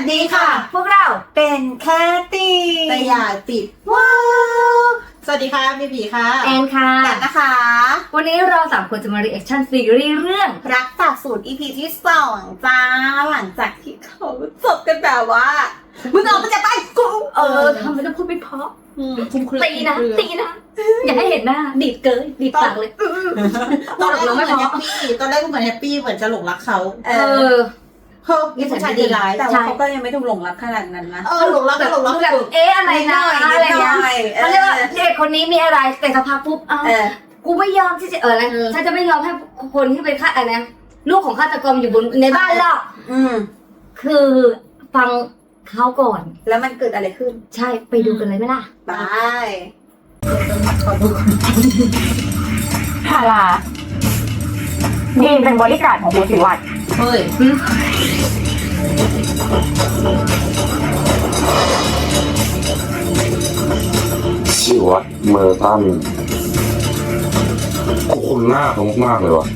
สดีค่ะ พวกเราเป็นแค่ตีแต่อย่าติดว้าวสวัสดีค่ะพี่ผีค่ะแอนค่ะกันนะคะ วันนี้เราสามคนจะมา reaction ซีรีส์เรื่อง รักจากสูตร EP ที่สองจ้า หลังจากที่เขาจบกันแบบว่ามึงออกมาจากบ้านกูเออทำไมต้องพูดไม่เพราะมคุ้มเครือตีนะตีนะอย่าให้เห็นหน้าดีดเกินดีดปากเลยตอนแรกเราเหไม่มือนพแฮอปปี้ตอนแรกเหมือนแฮปปี้เหมือนจะหลงรักเขา เออ เฮ้ยนี่ผู้ชายดีร้ายแต่ใช่ว่าเขาก็ยังไม่ถูกหลงรักขนาดนั้นนะเออหลงรักแบบหลงรักแบบเอ๊ะอะไรนะอะไรนิดหน่นะอยเขาเรียกว่าเด็กคนนี้มีอะไรแต่สักพักปุ๊บอ้าวเออกูไม่ยอมที่จะเอออะไรเออฉันจะไม่ยอมให้คนที่เป็นฆาอะไรนะลูกของฆาตกรอยู่บนในบ้านหรอกอืมคือฟังเขาก่อน แล้วมันเกิดอะไรขึ้น ใช่ไปดูกันเลยไหมล่ะบายทาราดีนเป็นบริการดของคุณสิวัตร เฮ้ยชื่อวัดเมอร์ตันกูคุ้นหน้าเขามากๆเลยวะ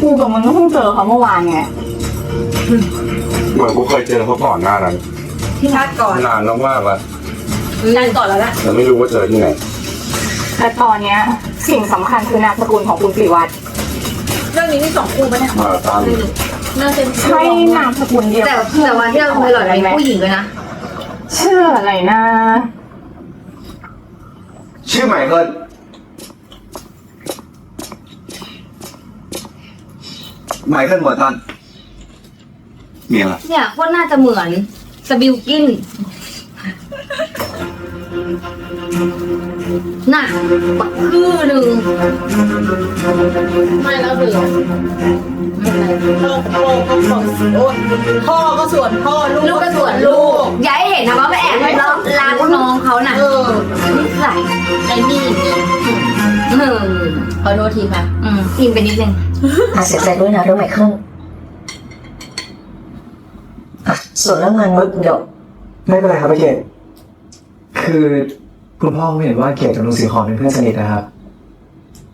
กูกับมึงก็เพิ่งเจอเขาเมื่อวานไงเหมือนกูเคยเจอเขาก่อนหน้านั้นชาติก่อนนานมากๆแล้วชาติก่อนแล้วล่ะแต่ไม่รู้ว่าเจอที่ไหนแต่ตอนเนี้ย สิ่งสำคัญคือนามสกุลของคุณสิวัตรเรื่องนี้มีสองคู่ปะเนี่ยเมอร์ตัน น่าจะใช่นามสกุลเดียวแต่กับแต่วันที่เราเคยหลอดมีผู้หญิงด้วยนะชื่ออะไรนะ ชื่อไมเคิลไมเคิลเมอร์ตันเมียละเนี่ยโคตรน่าจะเหมือนสบิลกิน น่ะปักคือหนึ่งไม่แล้วเหลือพ่อพ่อก็ส่วนโอ้ยพ่อก็ส่วนพ่อลูกลูกก็ส่วนลูกอย่าให้เห็นนะว่าไปแอบไปล้อลากน้องเขาน่ะเออนิสัยไอ้นี่นี่เออขอโทษทีค่ะ อืมกินไปนิดนึงอาเสียใจด้วยนะเรื่องไมเคิลอะส่วนเรื่องงานมุกเดี๋ยวไม่เป็นไรครับพี่เกด คือคุณพ่อไม่เห็นว่าเกดกับลุงสีขอเป็นเพื่อนสนิทนะครับ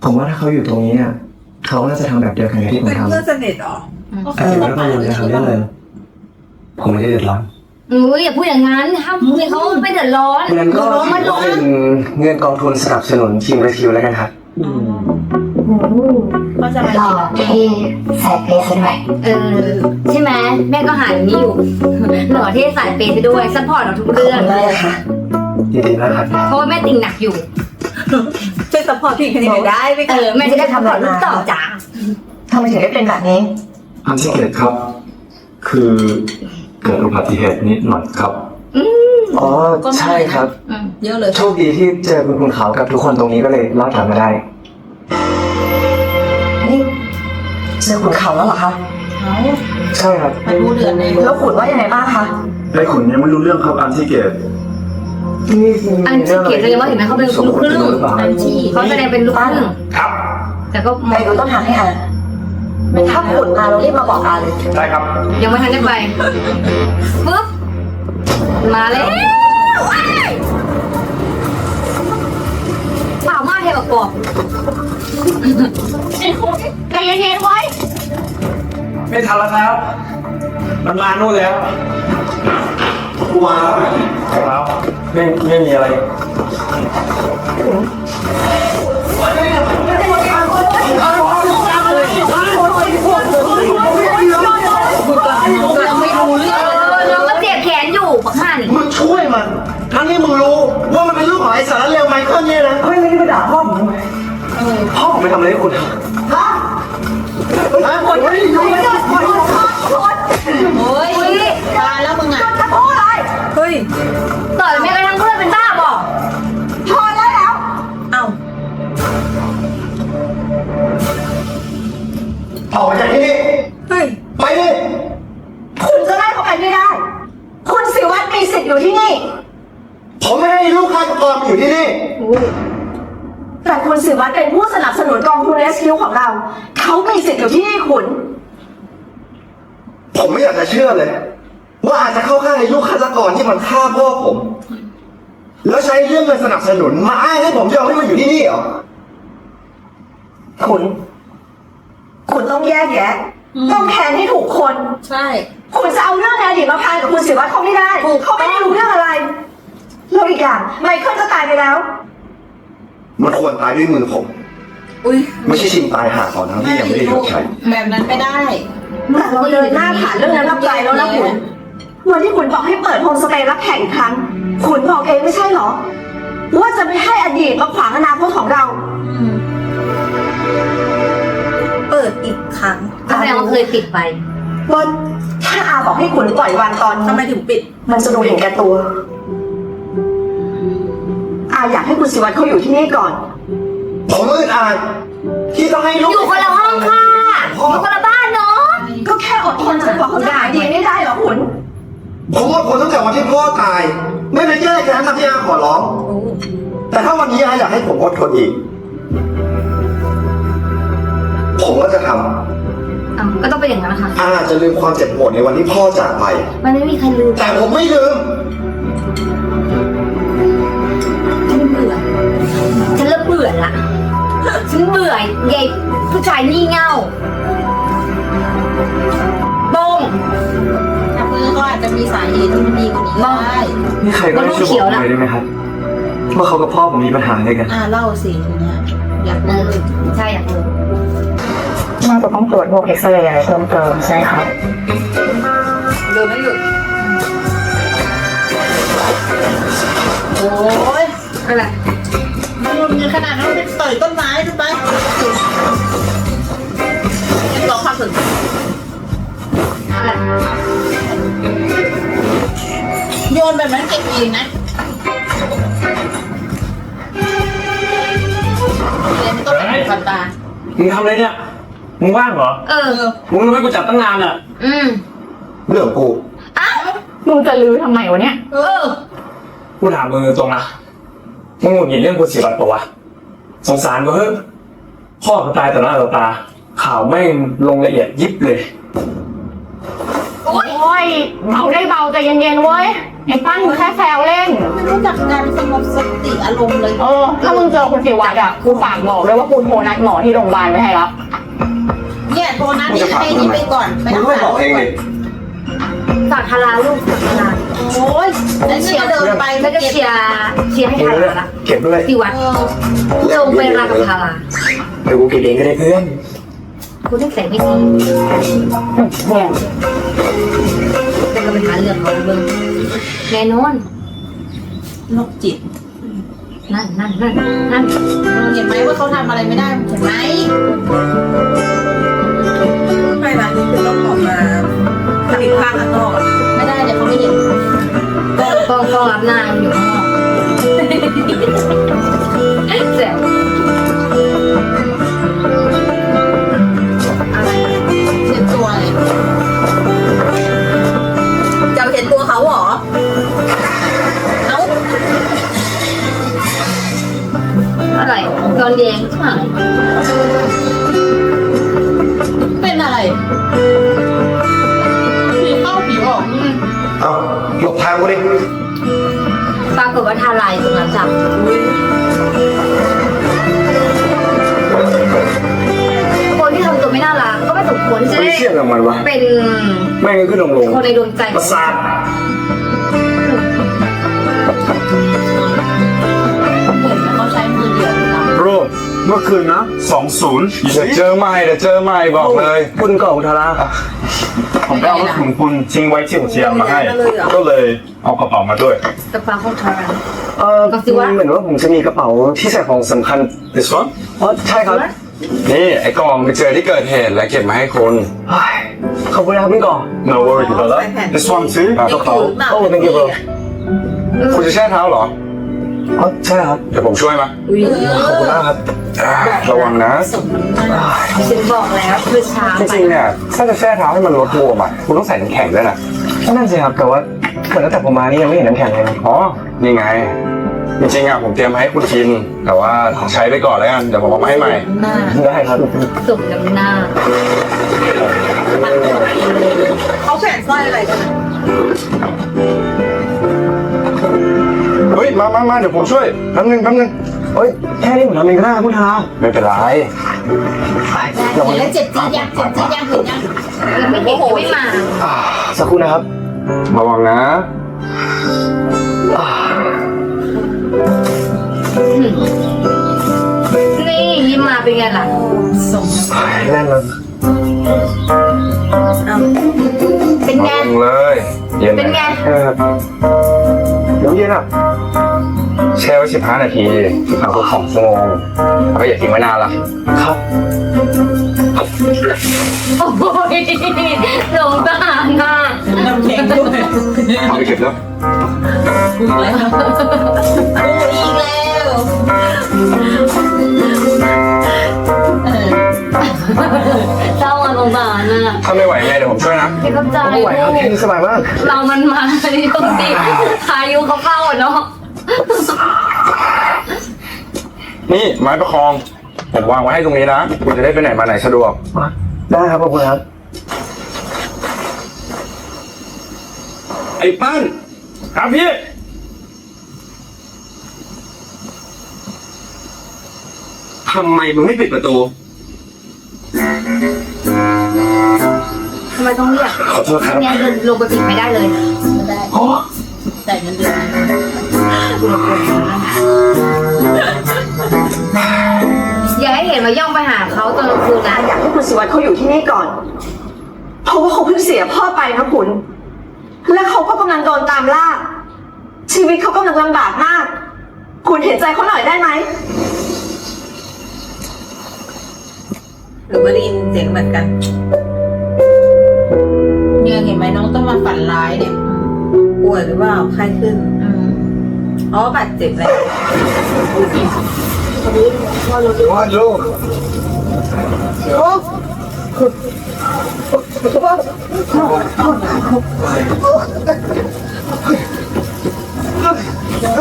ผมว่าถ้าเขาอยู่ตรงนี้เนี่ยเขาน่าจะทำแบบเดียวกันกับที่ผมเป็นทำเพื่อนสนิทเหรออาเกดไม่ต้องกังวลนะครับเรื่องเงินผมไม่ได้เดือดร้อนอุ้ยอย่าพูดอย่างนั้นห้ามพูดให้เขาไม่เดือดร้อนเงินก็มันร้อนเป็นเงินกองทุนสนับสนุนทีมรีวิวแล้วกันครับ ก็จะมาหล่อที่ใส่เพลซะด้วยเออใช่ไหมแม่ก็หาอย่างนี้อยู่ หล่อเท่สายเปย์ไปด้วยซัพพอร์ตเราทุกขอบเรื่องคุณมากนะคะ ยินดีนะครับเพราะว่าแม่ติงหนักอยู่ ช่วยสปอร์ตพี่คนนี้หน่อยได้ไหมเอคะอแม่จะได้ซัพพอร์ตลูกต่อจ้าทำไมถึงได้เป็นแบบนี้ อันที่เกิดครับ คือเกิดอุบัติเหตุนิดหน่อยครับ อ๋อ ใช่ครับเยอะเลย โชคดีที่เจอคุณคุณเขากับทุกคนตรงนี้ก็เลยรอดกลับมาได้ นี่เจอขุนเขาแล้วเหรอคะ ใช่ครับมาดูเดือนใน แล้วขุนว่ายังไงบ้างคะ ไอ้ขุนยังไม่รู้เรื่องครับอันที่เกตนี่ อันที่เกียรติเลยว่าเห็นไหมเขาเป็นลูกครึ่งอันที่เขาแสดงเป็นลูกครึ่งครับ แต่ก็มไปองดูต้นทางให้อาถ้าขุนมาเรารีบมาบอกอาเลยได้ครับยังไม่ทันได้ไปปึ๊บมาแล้วว้ายเปล่ามากเทปกอบใจเย็นๆไว้ ไม่ทันแล้วครับ มันมานู่นแล้ว กูมาแล้วแล้วไม่ไม่มีอะไรเราไม่รู้เรื่องเออน้องก็เจ็บแขนอยู่ปักห้านี่มึงช่วยมัน ทั้งที่มึงรู้ว่ามันเป็นลูกของไอ้สารเลวไมเคิลเนี่ยนะ เฮ้ยไม่ได้มาด่าพ่อผมทำไมพ่อผมไปทำอะไรให้คุณฮะโอ้ยโอ้ยตายแล้วมึงอะ เฮ้ย ต่อยแม่กระทั่งเพื่อนเป็นบ้าบอกเอ้าออกไปจากที่นี่เฮ้ย ไปดิคุณจะไล่เขาไปไม่ได้ คุณสิวัตรมีสิทธิ์อยู่ที่นี่ ผมไม่ให้ลูกฆาตกรมาอยู่ที่นี่แต่คุณสิวัตรเป็นผู้สนับสนุนกองทุนเรสคิวของเรา เขามีสิทธิ์อยู่ที่นี่คุณ ผมไม่อยากจะเชื่อเลย ว่าอาจจะเข้าข้างไอ้ลูกฆาตกรที่มันฆ่าพ่อผม แล้วใช้เรื่องเงินสนับสนุน มาอ้างให้ผมยอมให้มันอยู่ที่นี่เหรอคุณ คุณต้องแยกแยะต้องแทนให้ถูกคน ใช่ คุณจะเอาเรื่องในอดีตมาพานกับกับคุณศิวัตรเขาไม่ได้เขาไม่ได้รู้เรื่องอะไรแล้วอีกอย่างไมเคิลก็ตายไปแล้ว มันควรตายด้วยมือผม อุ้ยไม่ใช่ชิงตายหาก่อนทั้งที่ยังไม่ได้ชดใช้ แบบนั้นไม่ได้ แต่เราเดินหน้าผ่านเรื่องนั้นมาไกลแล้วนะคุณ วันที่คุณบอกให้เปิดโฮมสเตย์รับแขกอีกครั้งคุณบอกเองไม่ใช่เหรอ ว่าจะไม่ให้อดีตมาขวางอนาคตของเรา เปิดอีกครั้งก็แสดงว่าเคยปิดไปว่าถ้าอาบอกให้คุณปล่อยวางตอนนี้ทำไมถึงปิด มันจะดูเห็นแก่ตัว อาอยากให้คุณศิวัตรเขาอยู่ที่นี่ก่อน ผมอึดอัดที่ต้องให้ลูกอยู่คนละห้องค่ะอยู่คนละบ้านเนาะก็แค่อดทนจนกว่าเขาจะหายดีไม่ได้เหรอคุณ ผมอดทนตั้งแต่วันที่พ่อตาย ไม่ไปแก้แค้นทำที่อาขอร้อง แต่ถ้าวันนี้อาอยากให้ผมอดทนอีก ผมก็จะทอะก็ต้องเป็นอย่างนั้นนะคะำอาจจะลืมความเจ็บปวดในวันที่พ่อจากไป มันไม่มีใครลืมแต่ผมไม่ลืม ฉันเบื่อ ฉันเริ่มเบื่อละ ฉันเบื่อใหญ่ผู้ชายนี่เง่าบงถ้าเพื่อน ก็อาจจะมีสาเหตุที่มันดีกว่านี้ก็ได้ นี่ใครก็ได้ช่วยบอกผมหน่อยได้ไหมครับว่าเขากับพ่อผมมีปัญหาอะไรกัน อ่าเล่าสิทีเนี้ยอยากเอรู้อใช่อยากรู้น่าจะต้องตรวจพวกเอ็กซเรย์อะไรเพิ่มเติมใช่ครับดูไม่หยุดโอ้ยอะไรมันมีขนาดนั้นไปต่อยต้นไม้ดูไปเนแบบนั้นเก็บเองนะเรียนต้นแบบฟันตา มึงทำอะไรเนี่ย มึงว่างเหรอ เออ มึงรู้ไหมกูจับตั้งนานอะ อืมเรื่องกูมึงจะลื้อทำไมวะเนี่ย เออ กูถามมึงตรงนะ มึงหงุดหงิดเรื่องกูสีบัตรปะวะ สงสารกูเฮ้ยพ่อเขาตายต่อหน้าต่อตา ข่าวแม่งลงละเอียดยิบเลย โอ้ยเบาได้เบาใจเย็นๆเว้ย ไอ้ปั้นมึงแค่แซวเล่น ไม่รู้จักการสงบสติอารมณ์เลยเออ ถ้ามึงเจอคุณศิวัตรอะกูฝากบอกด้วยว่ากูโทรนัดหมอที่โรงพยาบาลไว้ให้แล้วเนี่ยโทรนัดนี่ให้นี่ไปก่อนไปมึงรักไม่ษาบอกเองเลยฝากทาราลูกฝากทาราโอ้ยแล้วนี่ก็เดินไปแล้วก็เชียร์เชียร์ให้ทาราละเก็บด้วยที่วัดเออจงไปรักกับทาราเดี๋ยวกูเก็บเองก็ได้เพื่อนกูต้องใส่ไม่ดีแต่ก็ไปหาเรื่องเขาเบิ่ง แน่นอนโรคจิต นั่นนั่นนั่นนั่นเห็นไหมว่าเขาทำอะไรไม่ได้เห็นไหมไม่นะนี่คือต้องออกมาผลิตภาคข้างนอกไม่ได้เดี๋ยวเขาไม่เห็นกล้องกล้องกล้องรับหน้ามันอยู่ข้างนอกแจ๋ว อะไรตอนแดงใช่ไหมเป็นอะไรผีเข้าผีออกนี่เอาหลบทางกูดิปรากฏว่าทาลายตรงนั้นจับคนที่ทำตัวไม่น่ารักก็ไม่สมควรที่จะไม่ได้เชื่อกับมันวะเป็นแม่งก็ขึ้นลงลงคนในดวงใจประสาท เมื่อคืนนะสองศูนย์เดี๋ยวเจอใหม่เดี๋ยวเจอใหม่บอกเลย คุณก่อนทาราผมไปเอารถของคุณทิ้งไว้ที่หัวเชียงมาให้ ก็เลยเอากระเป๋ามาด้วย กระเป๋าของทาราเออก็สิวะเหมือนว่าผมจะมีกระเป๋าที่ใส่ของสำคัญ this one อ๋อใช่ครับนี่ไอ้กล่องไปเจอที่เกิดเหตุและเก็บมาให้คุณเฮ้ยขอบคุณนะครับพี่ก่อน no worry แล้ว this one too กระเป๋าโอ้ thank you bro คุณจะแช่เท้าเหรอ อ๋อใช่ครับเดี๋ยวผมช่วยมาขอบคุณมากครับอ่าระวังนะ สมน้ำหน้าฉันบอกแล้วคือช้าจไปริงๆเนี่ยถ้าจะแช่เท้าให้มันลดบวมอะคุณต้องใส่น้ำแข็งด้วยนะนั่นสิครับแต่ว่าเหมือนตั้งแต่ผมมานี่ยังไม่เห็นน้ำแข็งเลยอ๋อนี่ไง จริงๆอะผมเตรียมมาให้คุณกิน แต่ว่าใช้ไปก่อนแล้วกันเดี๋ยวผมเอามาให้ใหม่ หน้าได้ครับสมน้ำหน้าเขาแขวนสร้อยอะไรกันนะเฮ้ ยมามามาเดี๋ยวผมช่วยแป๊บนึงแป๊บนึงเฮ้ยแค่นี้ผมทำเองก็ได้ครับคุณทาราไม่เป็นไรเห็นแล้วเจ็บจี๊ดยังเจ็บจี๊ดยังเห็นยังแล้วไม่เห็นไม่มาสักครู่นะครับระวังนะนี่ยิ้มมาเป็นไงล่ะแน่นเลยเป็นไงลงเลยเย็นเป็นไงเออเดี๋ยวเย็นอะ แช่ไว้สิบห้านาทีหลังครบสองชั่วโมงแล้วก็อย่าทิ้งไว้นานละครับโอ้ยสงสารน่ะน้ำแข็งด้วยเอาไปเก็บแล้วอีกแล้วเศร้าอะสงสารน่ะถ้าไม่ไหวไงเดี๋ยวผมช่วยนะพี่เข้าใจไม่ไหวครับแค่นี้สบายมากเรามันมาที่ตรงที่พายุเขาเข้าอะเนาะ นี่ไม้ประคอง ผมวางไว้ให้ตรงนี้นะ คุณจะได้ไปไหนมาไหนสะดวก ได้ครับขอบคุณครับ ไอ้ปั้น ครับพี่ ทำไมมึงไม่ปิดประตู ทำไมต้องเรียกขอโทษครับ เนี่ยเดินลงไปปิดไม่ได้เลยแต่เงินเดือน อย่าให้เห็นมาย่องไปหาเขาตอนกลางคืนนะอยากให้คุณสิวัตรเขาอยู่ที่นี่ก่อน เพราะว่าเขาเพิ่งเสียพ่อไปนะคุณ และเขาก็กำลังโดนตามล่า ชีวิตเขากำลังลำบากมาก คุณเห็นใจเขาหน่อยได้ไหมหรือว่าได้ยินเสียงเหมือนกันเนี่ยเห็นไหมน้องต้องมาฝันร้ายเนี่ยป่วยหรือเปล่าไข้ขึ้น อ๋อบาดเจ็บเลยว่าลูก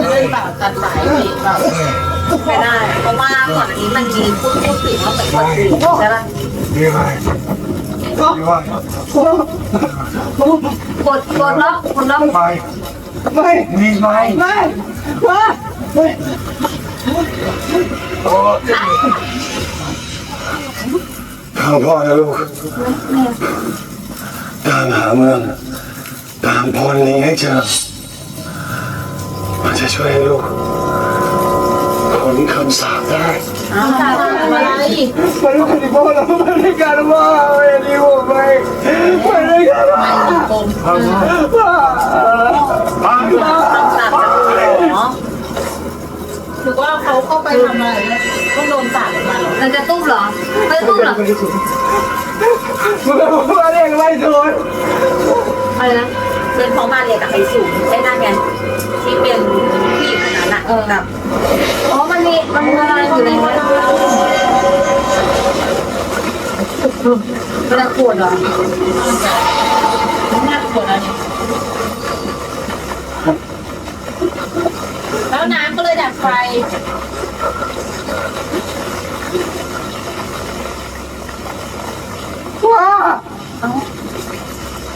เล่นเปล่าตัดสายผิดเปล่าไม่ได้ เพราะว่าก่อนอันนี้มันมีพูดพูดถึงว่าเหมือนคนอื่นใช่ป่ะไม่ไหวไม่ไหวกดกดล็อกกดล็อก ไม่ไม่ไม่ไม่ไม่ไม่โอ้ทางพ่อนะลูก ตามหาเมือง ตามพรนี้ให้เจอมันจะช่วยให้ลูก พ้นคำสาปได้อ้าวอะไรมันไม่ได้พ่อเราไม่ได้การว่าไม่ได้ผมไม่ไม่ได้การว่ากลมต้องตัดกันเหรอถือว่าเขาเข้าไปทำอะไรเนี่ยต้องโดนตัดออกมาเหรอมันจะตุ้มเหรอมันจะตุ้มเหรอมึงเรียกไม่ถูกอะไรนะ เป็นเพราะมาเรียนกับไอสูงใช่ไหมไงที่เป็นผู้หญิงคนนั้นอะกับอ๋อมันมีมันมีอะไรอยู่ในนั้นมันจะขวดเหรอน่ากลัวแล้วเนี่ยแล้วน้ำก็เลยดับไฟ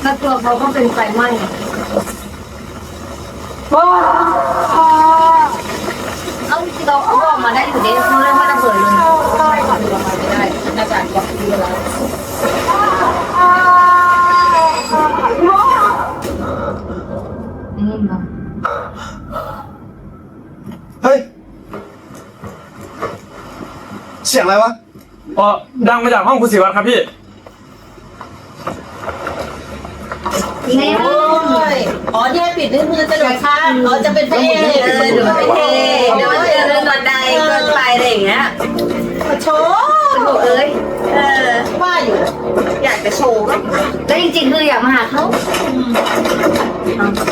แล้วตัวเขาก็เป็นไฟไหม้เอาเราเอาออกมาได้อยู่ดีเขาเรียกว่าระเบิดเลยไม่ได้อาจารย์บอกดีแล้วนี่เหรอเฮ้ย เสียงอะไรวะอ๋อดังมาจากห้องคุณศิวัตรครับพี่ นี่โอ้ยอ๋อที่ให้ปิดด้วยมือจะโดดข้ามอ๋อจะเป็นพระเอกเออหรือว่าเป็นพระเอกหรือว่าจะเรื่องบันไดเกินไปอะไรอย่างเงี้ยมาโชว์โถเอ้ยเออว่าอยู่ อยากจะโชว์ก็แล้วจริงๆคืออยากมาหาเขา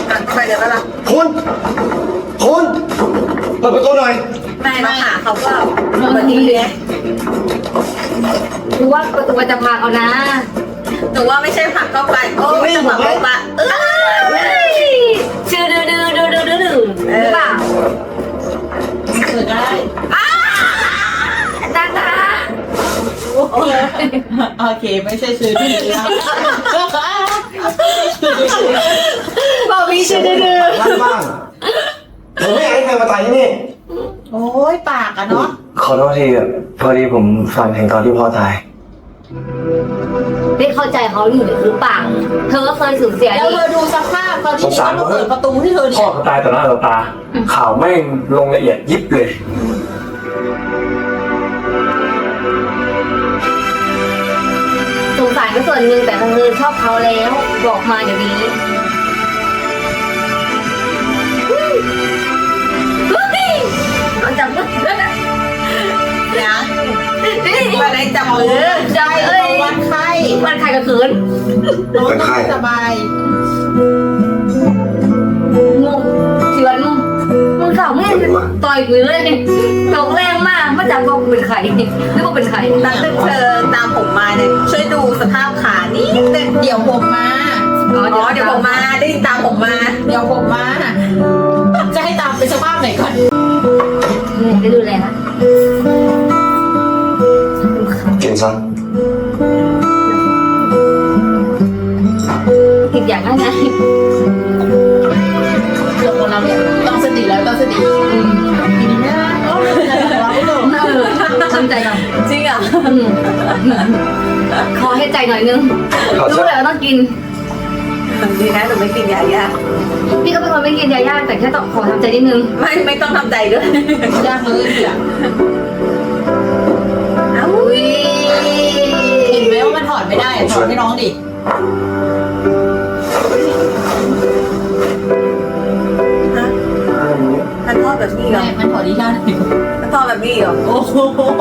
อ่านเข้าไปเดี๋ยวก็ละคุณคุณเปิดประตูหน่อยไม่มาหาเขาก็วันนี้เลยดูว่าประตูมันจะพังเอานะ หนูว่าไม่ใช่ผลักเข้าไปโอ้ยจะแบบว่าเออชื่อดื้อดื้อดื้อดื้อดื้อดื้อหรือเปล่าเกิดได้นะคะโอเคไม่ใช่ชื่อที่แล้วบอกมีชื่อดื้อดื้อบ้านบ้างผมไม่อยากให้ใครมาตายที่นี่ โอ้ยปากอะเนาะขอโทษทีอะพอดีผมฝันถึงตอนที่พ่อตาย ได้เข้าใจเขาอยู่หรือเปล่าเธอก็เคยสูญเสียแล้วดิเธอดูสภาพตอนที่เขามาเปิดประตูให้เธอพ่อเนี่ยเขาตายต่อหน้าต่อตา ข่าวแม่งลงละเอียดยิบเลย สงสารก็ส่วนหนึ่งแต่เธอชอบเขาแล้ว บอกมาเดี๋ยวนี้เฮ้ยเอาจับมือ ยังมาได้จับมือใจเอ้ยวันไข้มันใครกระคืนน้องต้องสบายงงเชือนมึงข่าวไม่ต่อยกูเลยตกแรงมากมาจากบอกเป็นใครนึกว่าเป็นใครตั้งแต่เธอตามผมมาเนี่ยช่วยดูสภาพขานี่เดี๋ยวผมมาอ๋อเดี๋ยวผมมาได้ตามผมมา เดี๋ยวผมมาจะให้ตามไปสภาพไหนก่อนนี่ยได้ดูแลนะ ซะ อีกอย่างนั้นนะเรื่องของเราเนี่ยต้องสติแล้วต้องสติทีนี้นะโอ้ยเราเลยเออทำใจหน่อยจริงอะอืมขอให้ใจหน่อยนึงขอรู้ซะแล้วต้องกิน ดีนะหนูไม่กินยายาพี่ก็เป็นคนไม่กินยาย่าแต่แค่ต้องขอทำใจนิดนึง ไม่ไม่ต้องทำใจด้วยยากเลยอะอุ้ย เห็นไหมว่ามันถอดไม่ได้ถอดให้น้องดิมันทอดแบบนี้เหรอ มันถอดที่ด้านมันทอดแบบนี้เหรอ โอ้โห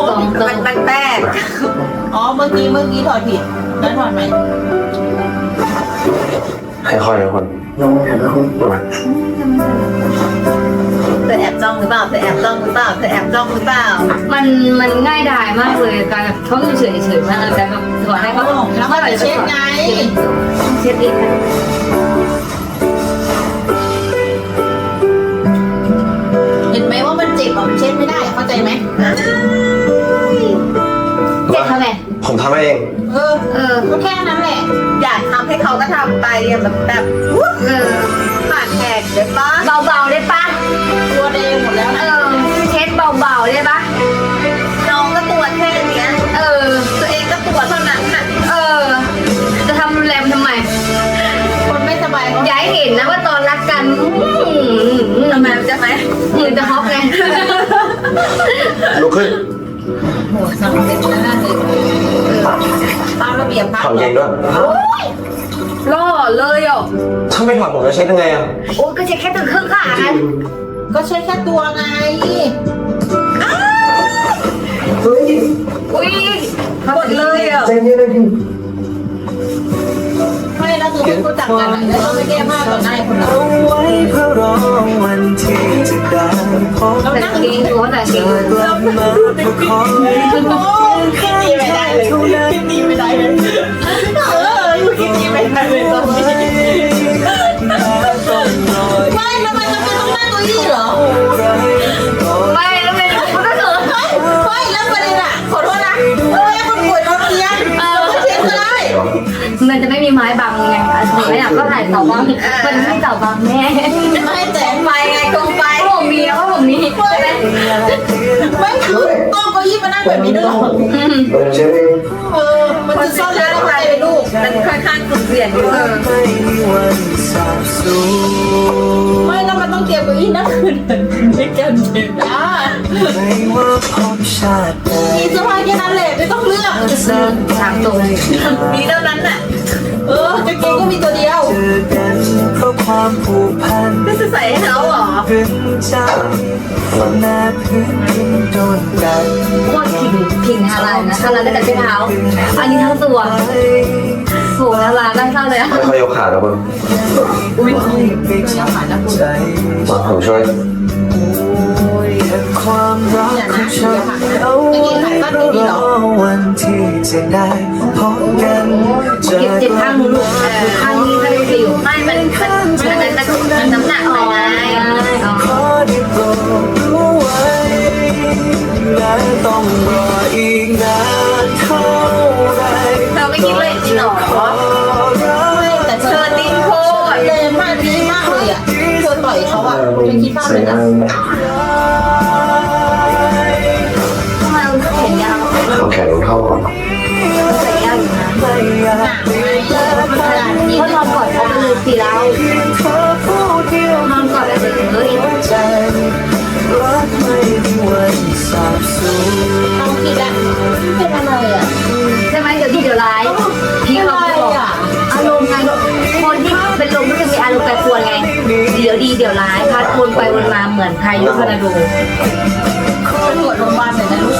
สองตัวมันมันแป้งอ๋อ เมื่อกี้เมื่อกี้ถอดผิด แล้วถอดใหม่ค่อยๆนะคนน้องเห็นไหมคุณ รือเปล่าเธอแอบจ้องหรือเปล่าเธอแอบจ้องหรือเปล่ามันมันง่ายดายมากเลยการแบบเขาอยู่เฉยเฉยๆมากแต่แบบขอให้เขาแล้วก็เช็ดไงเช็ดอีกนะเห็นไหมว่ามันเจ็บอะมันเช็ดไม่ได้เข้าใจไหมเจ็บทำไมผมทำเอง เออเออก็แค่นั้นแหละอยากทำให้เขาก็ทำไปแบบแบบเออผ่านแหกเดี๋ยวป้าเบาๆได้ปะ ตัวแดงหมดแล้วเอนะอเช็ดเบาๆได้ปะน้องก็ตัวแค่เนี้ย เออ ตัวเองก็ตัวเท่านั้นน่ะ เออ จะทำรุนแรงทำไม คนไม่สบายเขาอย่าให้เห็นนะว่าตอนรักกันอืมทำไมมันจะไหมมือจะฮอกไง ลุกขึ้นโหสั่งเป็นหน้าเลยเออตามระเบียบพักถอดเกงด้วยล่อเลยอะถ้าไม่ถอดผมจะเช็ดยังไงอะโอ้ยก็เช็ดแค่ตึงครึ่งขากัน ก็ใช้แค่ตัวไงอุ้ยหมดเลยอะเจนนี่เลยพี่ไม่แล้วคือเพิ่งรู้จักกันอะแล้วต้องไปแก้ผ้าต่อหน้าไอ้คนนั้นไว้เพื่อรอวันที่จะได้พบเราแต่นั่งเกงตัวแต่เกงกลับมาเพื่อคอยโอ้คิดดีไม่ได้เลยคิดดีไม่ได้เลยเออคิดดีไม่ได้เลยตอนนี้ เก้าอี้เหรอไรก่อนไม่แล้วไม่รู้ก็เถอะไม่ไม่แล้วประเด็นอะ ขอโทษนะเออคนป่วยนอนเตียงเออเช็ดก็ได้มันจะไม่มีไม้บังไงอันนี้อะก็ถ่ายเสาบังมันไม่เสาบังแน่ไม่ให้แสงไฟไงกองไฟเพราะผมมีแล้วเพราะผมมีใช่ไหมไม่คือต้องเก้าอี้มานั่งแบบนี้ด้วยเหรออืมผมเช็ดเองเออมันจะซ่อนแล้วอะไรไปลูกมันค่อนข้างสุ่มเสี่ยงอยู่ ไม่มีวันสาบสูญไม่แล้วมันต้องเตรียมเก้าอี้นั่งคืนไม่เกินเจ็บนะไม่ว่าพบชาติใดมีเสื้อผ้าแค่นั้นแหละไม่ต้องเลือกทางตรงมีเท่านั้นน่ะเออกางเกงก็มีตัวเดียวเจอกันเพราะความผูกพันก็จะใส่ให้เขาเหรอพึงใจแม้พื้นดินโดนกันโคตรผิงผิงฮาลาลนะฮาลาลได้แต่เท้าอันนี้ทั้งตัว โหฮาลาลได้เท่าเลยอะไม่ค่อยยกขาแล้วคุณอุ้ยไปจากใจมาผมช่วยความรักของฉันเอาไว้รอวันที่จะได้พบกันเจอเก็บเจ็บข้างนู้นลูกข้างนี้ถ้าได้สิวไม่มันมันมันมันมันน้ำหนักอ๋อไปไงอ๋อขอได้โปรดรู้ไว้และต้องรออีกนานเท่าไรเราไม่คิดเลยจริงเหรอ ที่บ้านเลยนะทำไมเราแขนยาวโอเคหลเข่าก่อนแขนาวอยู่นขนาดนอนกอดเขาไปเลยสิแล้วนอนกอดอะไรถึงเลยต้องคิดแหละเป็นอะไรอะใช่ไหมเดี๋ยวดีเดี๋ยวร้ายพี่เขาบอกอารมณ์ไงคนที่เป็นลมก็จะมีอารมณ์แปรปรวนไง ส่ยยวร้ายพัดวนไปวนมาเหมือนพายุทอร์นาโดตำรวจโรงพยาบาลหน่อยนะลูก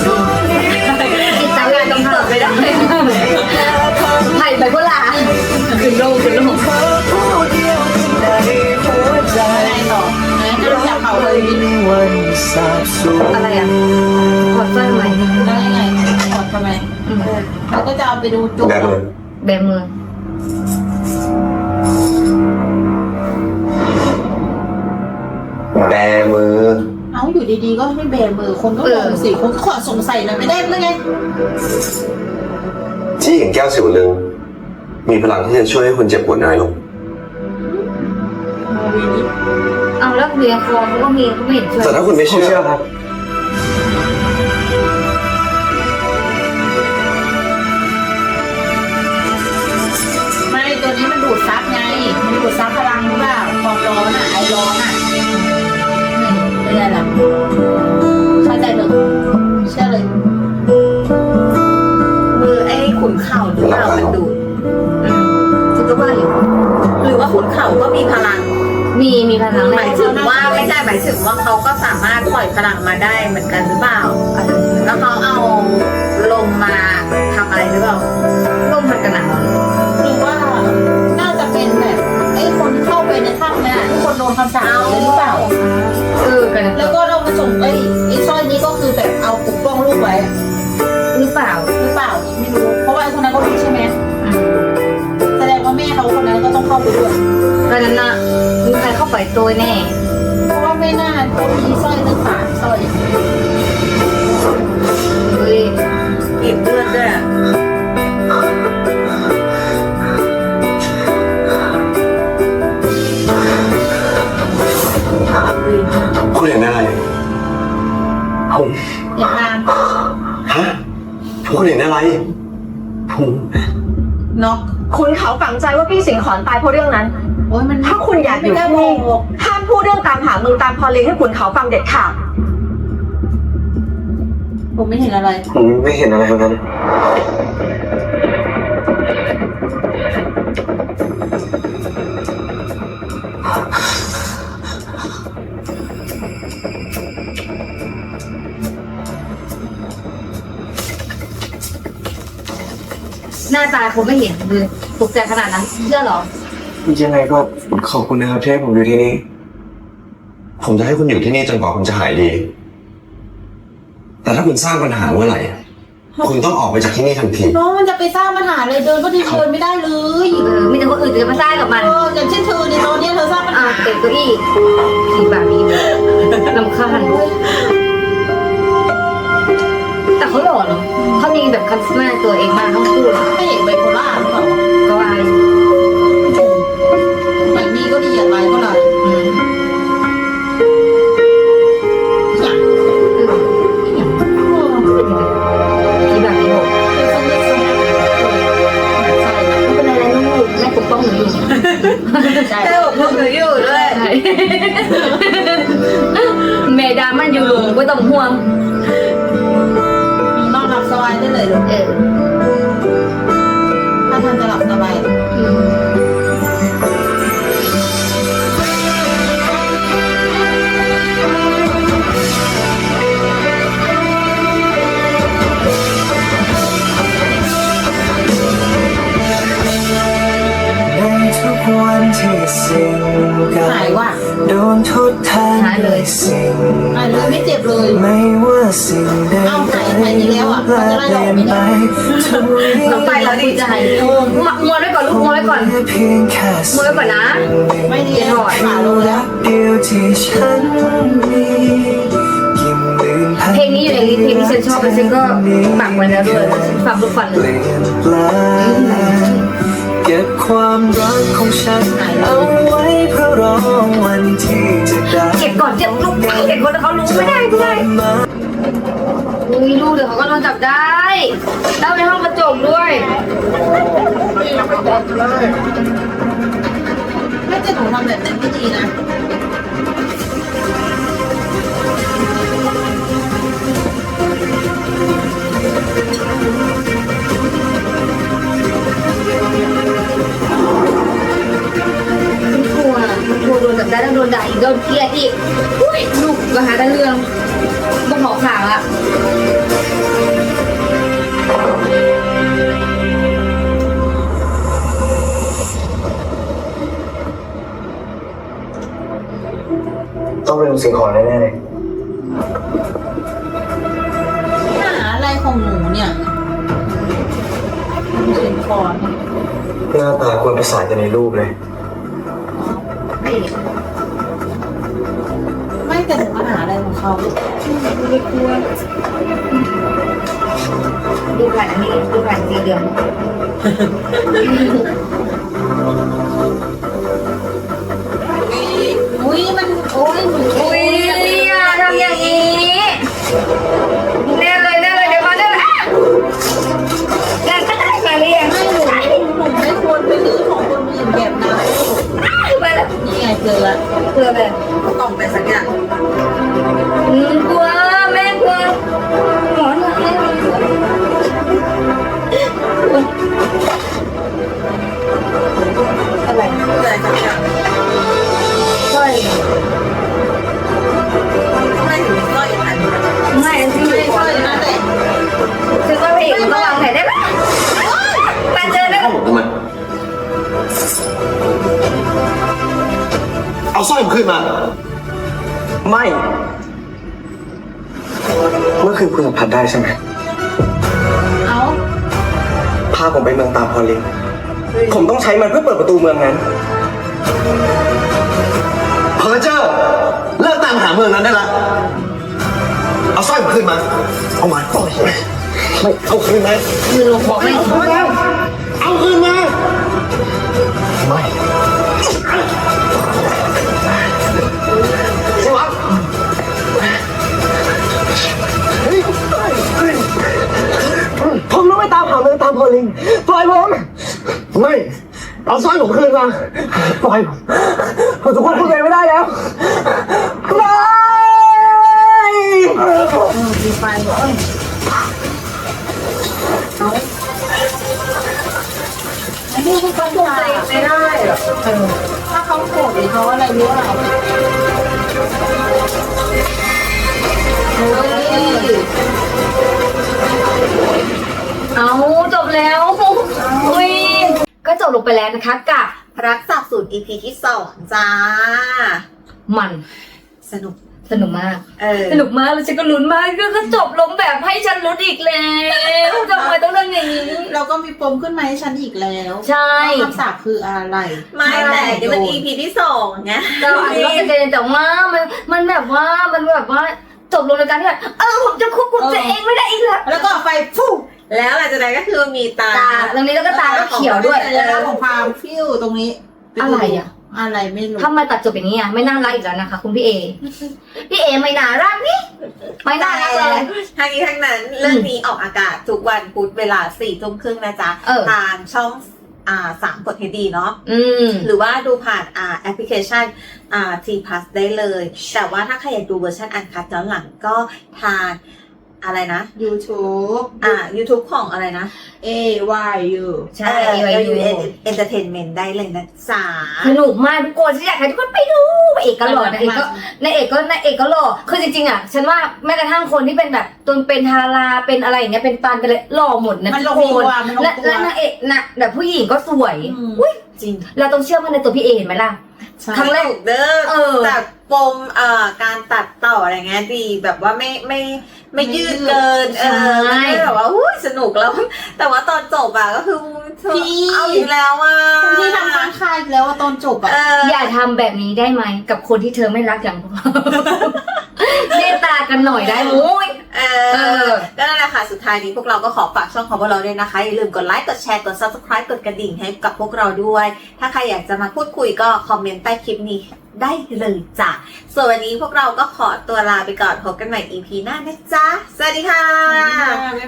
ติดตามงานกำเนิดไม่ได้ไผ่ไบโพล่าขึ้นโลกขึ้นโลกอะไรต่อไหนจะรู้จักเขาเลยวันสาบสูญอะไรอะถอดสร้อยทำไมแล้วยังไงถอดทำไมเขาก็จะเอาไปดูจุกแบบเลยแบมือ แบมือ เอาอยู่ดีๆก็ให้แบมือคนก็งงสิคนก็ขอสงสัยหน่อยไม่ได้หรือไงที่เห็นแก้วสิวลึง มีพลังที่จะช่วยให้คุณเจ็บปวดน้อยลง เอาแล้วเบียร์คอเขาก็มีเขาไม่เห็นช่วยแต่ถ้าคุณไม่ผมเชื่เชื่ออครับไม่ตัวนี้มันดูดซับไง มันดูดซับพลังหรือเปล่าความร้อนอะไอร้อนอะ นี่เป็นไงล่ะเข้าใจเลยเชื่อเลยมือไอ้ขุนเข่าหรือเปล่ามันดูดฉันก็ว่าอยู่หรือว่าขุนเข่าก็มีพลัง มีมีพลังหแรมายงถึงว่าไม่ใช่หมายถึงว่าเขาก็สามารถปล่อยพลังมาได้เหมือนกันหรือเปล่า แล้วเขาเอาลมมาทำอะไรหรือเปล่าร่มพัดกระหน่หรือว่าน่าจะเป็นแบบไอ้คนที่เข้าไปในถ้ำเนี่ยทุกคนโดนคำสาปเลยหรือเปล่า เรามาส่งไอ้ไอ้สร้อยนี้ก็คือแบบเอาปกป้องลูกไว้หรือเปล่าหรือเปล่าไม่รู้ เพราะว่าไอ้คนนั้นก็รู้ใช่ไหมแสดงว่าแม่เขาคนนั้นก็ต้องเข้าไปด้วยตอนนั้นน่ะมีใครเข้าไปตัวแน่ เพราะว่าไม่น่าเขามีสร้อยตั้งสามสร้อยเฮ้ยเก็บเลือดด้วยอะคุณเห็นอะไร ผมอย่างนานฮะคุณเห็นอะไรผมน็อกคุณเขาฝังใจว่าพี่สิงขอนตายเพราะเรื่องนั้น โอ้ยมันถ้าคุณอยากอยู่ไม่ได้ที่บนี่อกห้ามพูดเรื่องตามหามึงตามพอลิงให้ขุนเขาฟังเด็ดขาดผมไม่เห็นอะไร ผมไม่เห็นอะไรทั้งนั้น น้าตาคนไม่เห็นเลยตกใจขนาดนั้นเชื่อเหรอ ยังไงก็ขอบคุณนะครับที่ให้ผมอยู่ที่นี่ ผมจะให้คุณอยู่ที่นี่จนกว่าคุณจะหายดี แต่ถ้าคุณสร้างปัญหาเมื่อไหร่ คุณต้องออกไปจากที่นี่ทันที น้องมันจะไปสร้างปัญหาอะไรเดินก็ดีเดินไม่ได้เลยเออมีแต่คนอื่นจะมาสร้างกับมันเอออย่างเช่นเธอในตอนเนี้ยเธอสร้างปัญอ่าหาเต็มเก้าอี้สีแบบนี้ลำคาญ มีแบบคัสมาตัวเองมากทั้งคู่เลยไม่เห็นไบโพล่าหรือเปล่าก็อายแบบนี้ก็ดีอย่างไรก็ไรอืมอยากที่แบบนี้โหเป็นคนเล็กคนใช่ไม่เป็นไรนะลูกแม่ปกป้องหนูอยู่ใช่แม่ปกป้องหนูอยู่ด้วยแม่ดามันอยู่หลุมไม่ต้องห่วง ได้เลยรถเออถ้าท่านจะหลับสบายอืม ทุกวันที่สิ่งเก่าหายว่ะโดนทดแทนด้วยสิ่งหายเลยไม่เจ็บเลยไม่ว่าสิ่งใดเอ้าหายหายดีแล้วอะแปลมันจะไล่เปเราอลี่อยกนไม่ไปได้ทุกวิต้องไปแล้วดีใจเออมามวนไว้ก่อนลูกมวนไว้ก่อนเพียงแค่มวนไว้ก่อนนะ ไม่ดีแล้วขาลงแล้วเดียวที่ฉันมียิ้มลืมเพลงนี้อยู่ในลิสต์เพลงที่ฉันชอบแล้วฉันก็ปักไว้แล้วด้วยฉันฟังทุกวันเปเลยลี่ยนแปลง เก็บความรักของฉัน เอาไว้เพื่อรอวันที่จะได้เก็บก่อนเก็บลูกเก็บคนเขารู้ไม่ได้ไม่ได้มาอุ้ยลูกเดี๋ยวเขาก็โดนจับได้แล้วในห้องกระจกด้วยไม่จะหนูทำแบบนั้นไม่ดีนะ โดนจับได้แล้วโดนนด่าอีกโดนเกลียดอีกอุ้ยลูกก็หาแต่เรื่องบ่หอขางละต้องเป็นลุงสิงห์ขอแน่ๆเลยหาอะไรของหนูเนี่ยเสียงคอนหน้าตาควรประสานกันในรูปเลย หาอะไรของเขาไม่กลัวดูผ่านอันนี้ดูผ่านสีเหลืองอุ้ยมันโอ้ยอุ้ยอย่าทำอย่างนี้แน่เลยแน่เลยเดี๋ยวมาเดี๋ยวอะแน่ก็ได้มาเรียงไม่หนูไม่ควรไปซื้อของคนอื่นแบบนั้นมาแล้วนี่ไงเจอละเพื่อแบบ คือว่าพี่ต้องวางแผนได้ไหมมาเจอได้เอาผมทำไมเอาสร้อยผมขึ้นมา ไม่ เมื่อคืนคุณสัมผัสได้ใช่ไหมเอาพาผมไปเมืองตาพอลิงผมต้องใช้มันเพื่อเปิดประตูเมืองนั้น เพอร์เจอร์เลิกตามหาเมืองนั้นได้ละ เอาสร้อยผมขึ้นมา เอามา ไม่เอาคืนมาคือลงบอกไม่เอาคืนมาเอาคืนมาไม่สิวะผมต้องไปตามหาเมืองตามพอลิงปล่อยผมไม่ เอาสร้อยผมคืนมาปล่อยผมผมจะควบคุมตัวเองไม่ได้แล้วไม่ ดีไปเอ้ยเอาอันนี้คือเขาด่าไม่ได้หรอเออถ้าเขาโกรธหรือเขาอะไรรู้เปล่าเฮ้ยเอาจบแล้วอุ้ยก็จบลงไปแล้วนะคะกับรักสับสูตร EP ที่สองจ้า มันสนุก สนุกมาก เออ สนุกมากแล้วฉันก็ลุ้นมากก็ก็จบลงแบบให้ฉันลุ้นอีกแล้วทำไมต้องเรื่องอย่างนี้ เราก็มีปมขึ้นมาให้ฉันอีกแล้วใช่ ว่าคำสาปคืออะไรไม่แต่เดี๋ยวมัน EP ที่สองไงเราอ่านก็จะเจนแต่ว่ามันมันแบบว่ามันแบบว่าจบลงในการที่แบบเออผมจะควบคุมตัวเองไม่ได้อีกแล้วแล้วก็ไฟฟู่แล้วหลังจากนั้นก็คือมีตาตาตรงนี้แล้วก็ตาก็เขียวด้วยแล้วของพามฟิวตรงนี้ อะไรอะ อะไรไม่รู้ ทำไมตัดจบอย่างนี้อะไม่น่ารักอีกแล้วนะคะ คุณพี่เอ พี่เอไม่น่ารักนี่ไม่น่ารักเลยทางนี้ทั้งนั้นเรื่องนี้ออกอากาศทุกวันพุธเวลาสี่ทุ่มครึ่งนะจ๊ะเออ ทางช่องอ่าสามกดเฮดีเนาะอืม หรือว่าดูผ่านอ่าแอปพลิเคชันอ่า T Plus ได้เลย แต่ว่าถ้าใครอยากดูเวอร์ชันอันคัดย้อนหลังก็ทาง อะไรนะยูทูบอ่า YouTube ของอะไรนะ A Y U ใช่เออ AYU Entertainment ได้เลยนะจ๊ะสนุกมากทุกคนฉันอยากให้ทุกคนไปดูพระเอกก็หล่อนายเอกก็นายเอกก็นายเอกก็หล่อคือจริงๆอะฉันว่าแม้กระทั่งคนที่เป็นแบบตนเป็นทาราเป็นอะไรอย่างเงี้ยเป็นปานเป็นเลยหล่อหมดนะมันลทุงกตัวคนมันลงและตัวและนางเอกนะแบบผู้หญิงก็สวยอืมอุ้ย จริงเราต้องเชื่อมั่นในตัวพี่เอเห็นไหมล่ะใช่ครั้งแรกถูกเด้อเออแต่ปมเอ่อการตัดต่ออะไรเงี้ยดีแบบว่าไม่ไม่ไม่ยืดเกิน เออใช่ไม่ได้แบบว่าอุ้ยสนุกแล้ว แต่ว่าตอนจบอะก็คือเธอเอาอีกแล้วอะคุณพี่ทำค้างคาอีกแล้วว่าตอนจบอะเออ อย่าทำแบบนี้ได้ไหม กับคนที่เธอไม่รักอย่างพวกเราเมตตากันหน่อยได้ไหมยเอเอออ ก็นั่นแหละค่ะ สุดท้ายนี้พวกเราก็ขอฝากช่องของพวกเราด้วยนะคะ อย่าลืมกดไลค์ กดแชร์ กด subscribe กดกระดิ่งให้กับพวกเราด้วยถ้าใครอยากจะมาพูดคุยก็คอมเมนต์ใต้คลิปนี้ได้เลยจ้ะ ส่วนวันนี้พวกเราก็ขอตัวลาไปก่อนพบกันใหม่ EP หน้านะจ๊ะ สวัสดีค่ะ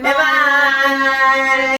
บ๊ายบายบ๊ายบาย